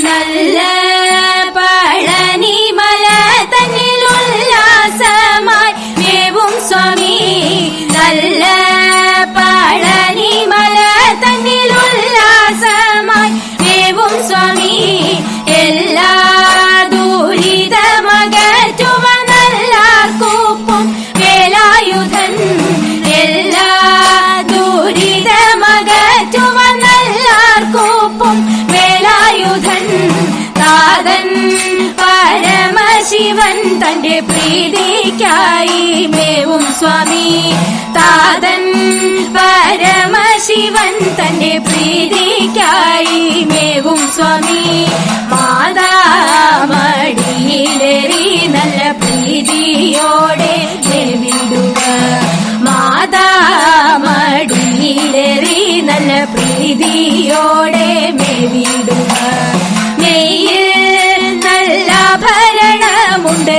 நல்ல തന്റെ പ്രീതിക്കായി മേവും സ്വാമി. താതൻ പരമശിവൻ തന്റെ പ്രീതിക്കായി മേവും സ്വാമി. മാതാമടിയിലേറി നല്ല പ്രീതിയോടെ മേവിടുക. മാതാമടിയിലേറി നല്ല പ്രീതിയോടെ മേവിടുക.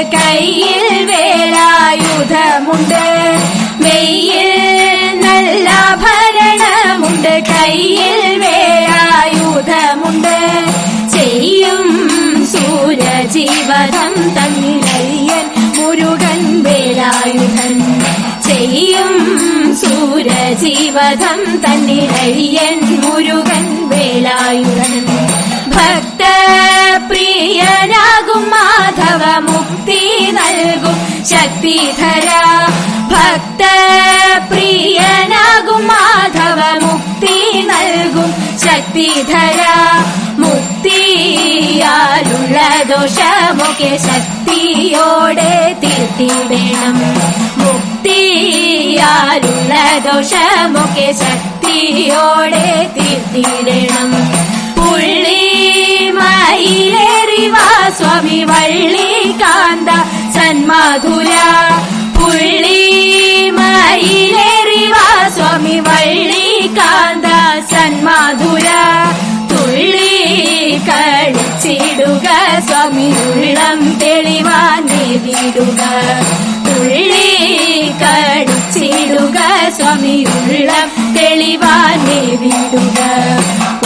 കയ്യിൽ വേലായുധമുണ്ട്. മെയ്യിൽ നല്ല ഭരണമുണ്ട്. കയ്യിൽ വേലായുധമുണ്ട്. ചെയ്യും സൂരജീവധം തന്നിലയ്യൻ മുരുകൻ വേലായുധൻ. ചെയ്യും സൂരജീവധം തന്നിലയ്യൻ ശക്തിധര ഭക്ത പ്രിയനാകും മാധവ മുക്തി നൽകും ശക്തിധര മുക്തിയാലുള്ള ദോഷമൊക്കെ ശക്തിയോടെ തീർത്തിടണം. മുക്തിയാലുള്ള ദോഷമൊക്കെ ശക്തിയോടെ തീർത്തിടണം. പുള്ളി മയിലേറിവാ സ്വാമി വള്ളി സന്മാധുര പുള്ളി മയിലേറിവാ. സ്വാമി വള്ളി കാന്ത സന്മാധുര തുള്ളി കളിച്ചിടുക. സ്വാമി ഉള്ളം തെളിവാൻ നേടിയിടുക. തുള്ളി കളിച്ചിടുക. സ്വാമി ഉള്ളം തെളിവാൻ നേടിയിടുക.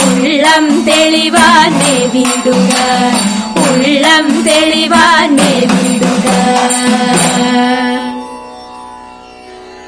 ഉള്ളം തെളിവാൻ നേടിയിടുക. ഉള്ളം തെളിവാൻ Yeah.